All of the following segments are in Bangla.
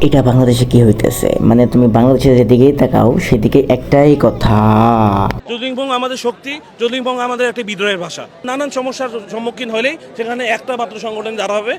এটা বাংলাদেশে কি হইতেছে? মানে তুমি বাংলাদেশে যেদিকেই তাকাও সেদিকে একটাই কথা। যদুলিংপং আমাদের শক্তি যদুলিংপং আমাদের একটা বিদ্রোহের ভাষা। নানান সমস্যার সম্মুখীন হলেই সেখানে একটা মাত্র সংগঠন দাঁড়াবে।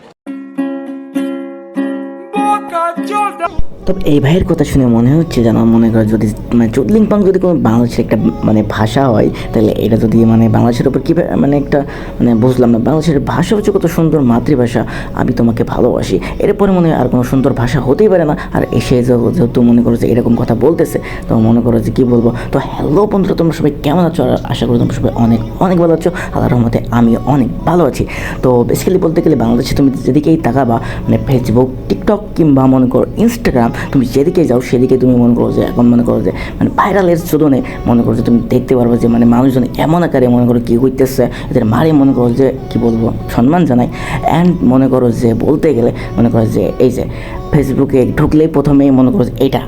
হবে তবে এই ভাইয়ের কথা শুনে মনে হচ্ছে যেন, মনে করো যদি মানে চুদলিংপং যদি কোনো বাংলাদেশের একটা মানে ভাষা হয়, তাহলে এটা যদি মানে বাংলাদেশের উপর কীভাবে মানে একটা মানে বুঝলাম না, বাংলাদেশের ভাষা হচ্ছে কত সুন্দর মাতৃভাষা, আমি তোমাকে ভালোবাসি। এরপরে মনে হয় আর কোনো সুন্দর ভাষা হতেই পারে না। আর এসে যেহেতু মনে করো যে এরকম কথা বলতেছে, তো মনে করো যে কী বলব? তো হ্যালো বন্ধুরা, তোমরা সবাই কেমন আছো? আর আশা করি তোমরা সবাই অনেক অনেক ভালো আছো। আল্লাহর রহমতে আমি অনেক ভালো আছি। তো বেসিক্যালি বলতে গেলে বাংলাদেশে তুমি যেদিকেই তাকাবা মানে ফেসবুক টিকটক কিংবা মনে করো ইনস্টাগ্রাম তুমি যেদিকে যাও সেদিকে তুমি মনে করো যে এখন মনে করো যে মানে ভাইরালের জন্য মনে করো যে তুমি দেখতে পারবে যে মানে মানুষজন এমন আকারে মনে করো কী হইতেছে এদের মারে মনে করো যে কী বলব সম্মান জানাই অ্যান্ড মনে করো যে বলতে গেলে মনে করো যে এই যে ফেসবুকে ঢুকলেই প্রথমেই মনে করো যে এইটা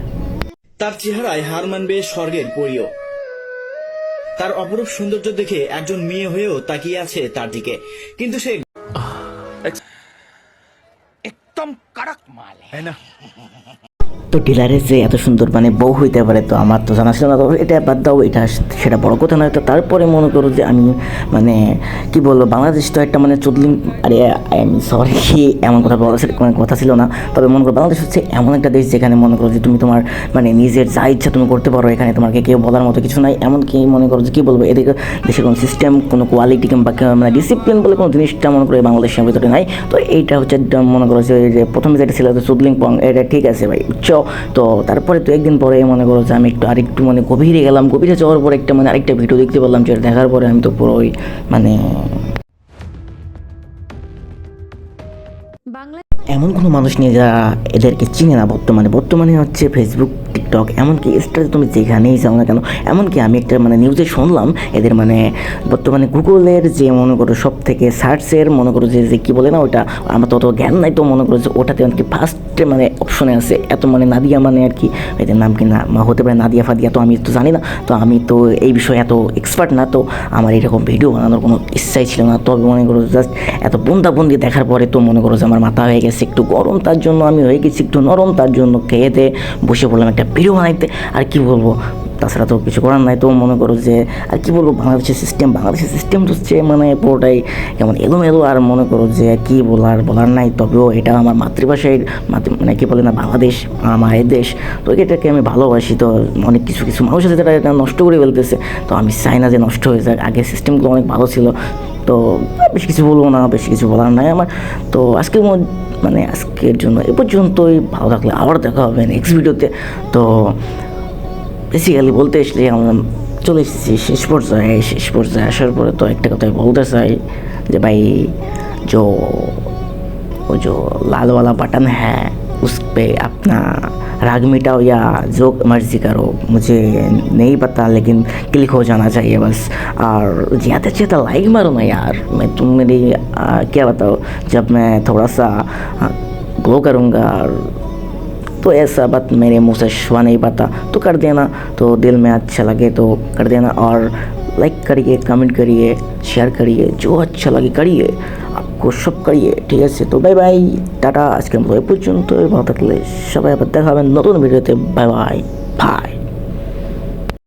তার চেহারায় হার মানবে স্বর্গের পরিও। তার অপরূপ সৌন্দর্য দেখে একজন মেয়ে হয়েও তাকিয়ে আছে তার দিকে। কিন্তু সে তো ডিলারের যে এত সুন্দর মানে বউ হইতে পারে তো আমার তো জানা ছিল না, তো এটা বাদ দাও, এটা সেটা বড় কথা নয়। তো তারপরে মনে করো যে আমি মানে কি বলব, বাংলাদেশ তো একটা মানে চুদলিং আরে আমি সরি, এমন কথা বলা মানে কথা ছিল না। তবে মনে করো বাংলাদেশ হচ্ছে এমন একটা দেশ যেখানে মনে করো যে তুমি তোমার মানে নিজের যা ইচ্ছা তুমি করতে পারো, এখানে তোমাকে কেউ বলার মতো কিছু নাই। এমনকি মনে করো যে কী বলব, এদিকে দেশের কোনো সিস্টেম কোনো কোয়ালিটি কিংবা মানে ডিসিপ্লিন বলে কোনো জিনিসটা মনে করো বাংলাদেশের ভিতরে নাই। তো এইটা হচ্ছে একটা মনে করো যে প্রথমে যেটা ছিল চুদলিং পং এটা ঠিক আছে ভাই বুঝছ তো তারপরে তো একদিন পরে মনে করো যে আমি একটু আরেকটু মানে গভীরে গেলাম গভীরে যাওয়ার পরে একটা মানে আরেকটা ভিডিও দেখতে পেলাম যেটা দেখার পরে আমি তো পুরোই মানে এমন কোনো মানুষ নেই যারা এদেরকে চিনে না বর্তমানে। বর্তমানে হচ্ছে ফেসবুক টিকটক, এমনকি ইনস্টাতে তুমি যেখানেই যাও না কেন, এমনকি আমি একটা মানে নিউজে শুনলাম, এদের মানে বর্তমানে গুগলের যে মনে করো সব থেকে সার্চের মনে করো যে যে কী বলে না ওটা, আমার তো অত জ্ঞান নাই তো মনে করো যে, ওটাতে আর কি ফার্স্টে মানে অপশনে আছে, এত মানে নাদিয়া মানে আর কি, এদের নাম কি না হতে পারে নাদিয়া ফাদিয়া, তো আমি তো জানি না, তো আমি তো এই বিষয়ে এত এক্সপার্ট না, তো আমার এরকম ভিডিও বানানোর কোনো ইচ্ছাই ছিল না, তবে মনে করো জাস্ট এত বন্দাবন্দি দেখার পরে তো মনে করো যে, আমার মাথা হয়ে গেছে, একটু গরম তার জন্য আমি হয়ে গেছি, একটু নরম তার জন্য খেয়েতে বসে পড়লাম একটা ভিডিও বানাইতে আর কি বলব? তাছাড়া তো কিছু করার নাই, তো মনে করো যে, আর কি বলব, বাংলাদেশের সিস্টেম বাংলাদেশের সিস্টেম তো হচ্ছে মানে পুরোটাই কেমন এলোমেলো, আর মনে করো যে কি বলার বলার নাই, তবেও এটা আমার মাতৃভাষায় মাতৃ মানে কি বলে না, বাংলাদেশ আমার দেশ, তো এটাকে আমি ভালোবাসি, তো অনেক কিছু কিছু মানুষ আছে যারা এটা নষ্ট করে ফেলতেছে, তো আমি চাই না যে নষ্ট হয়ে যাক, আগে সিস্টেমগুলো অনেক ভালো ছিল, তো বেশি কিছু বলব না, বেশি কিছু বলার নাই আমার, তো আজকের মানে আজকের জন্য এ পর্যন্তই। ভালো থাকলে আবার দেখা হবে নেক্সট ভিডিওতে তো বেসিক্যালি বলতে এসলে আমরা চলে এসেছি শেষ পর্যায়ে। শেষ পর্যায়ে আসার পরে তো একটা কথাই বলতে চাই যে ভাই জো ও জো লালওয়ালা বাটন হ্যাঁ। उस पर अपना राग मिटाओ या जो मर्ज़ी करो मुझे नहीं पता लेकिन क्लिक हो जाना चाहिए बस। और ज़्यादा से ज़्यादा लाइक मारो ना यार। मैं तुम मेरी आ, क्या बताओ जब मैं थोड़ा सा ग्लो करूँगा तो ऐसा बात मेरे मुँह से छुआ नहीं पाता तो कर देना। तो दिल में अच्छा लगे तो कर देना। और लाइक करिए कमेंट करिए शेयर करिए जो अच्छा लगे करिए आपको सब करिए ঠিক আছে তো বাই বাই টাটা আজকের মতো এ পর্যন্ত ভালো থাকলে সবাই আবার দেখা হবে নতুন ভিডিওতে বাই বাই বাই